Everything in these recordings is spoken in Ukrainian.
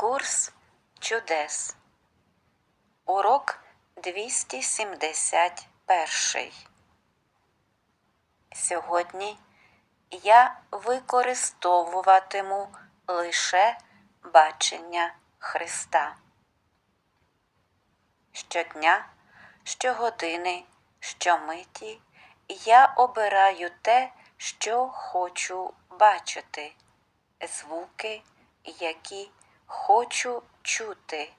Курс чудес. Урок 271. Сьогодні я використовуватиму лише бачення Христа. Щодня, щогодини, щомиті я обираю те, що хочу бачити, звуки, які хочу чути,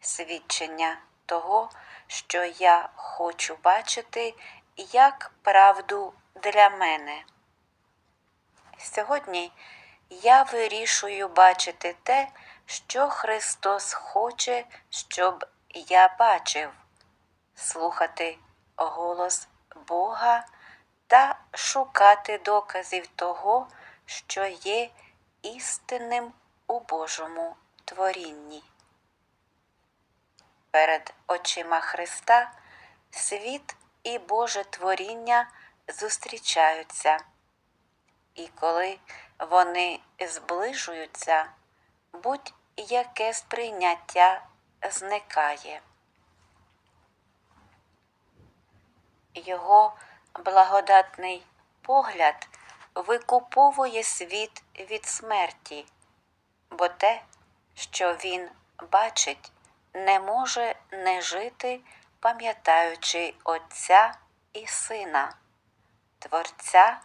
свідчення того, що я хочу бачити як правду для мене. Сьогодні я вирішую бачити те, що Христос хоче, щоб я бачив, слухати голос Бога та шукати доказів того, що є істинним у Божому творінні. Перед очима Христа світ і Боже творіння зустрічаються, і коли вони зближуються, будь-яке сприйняття зникає. Його благодатний погляд викуповує світ від смерті, бо те, що він бачить, не може не жити, пам'ятаючи Отця і Сина, Творця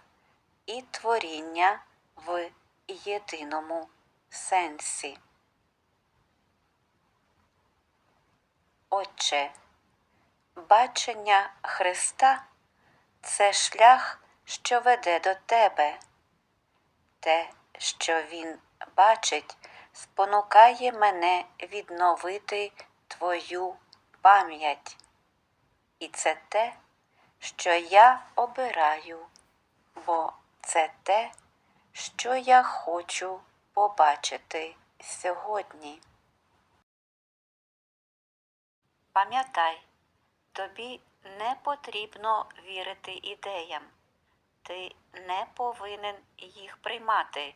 і творіння в єдиному сенсі. Отче, бачення Христа це шлях, що веде до тебе. Те, що Він бачить, спонукає мене відновити твою пам'ять. І це те, що я обираю, бо це те, що я хочу побачити сьогодні. Пам'ятай, тобі не потрібно вірити ідеям, ти не повинен їх приймати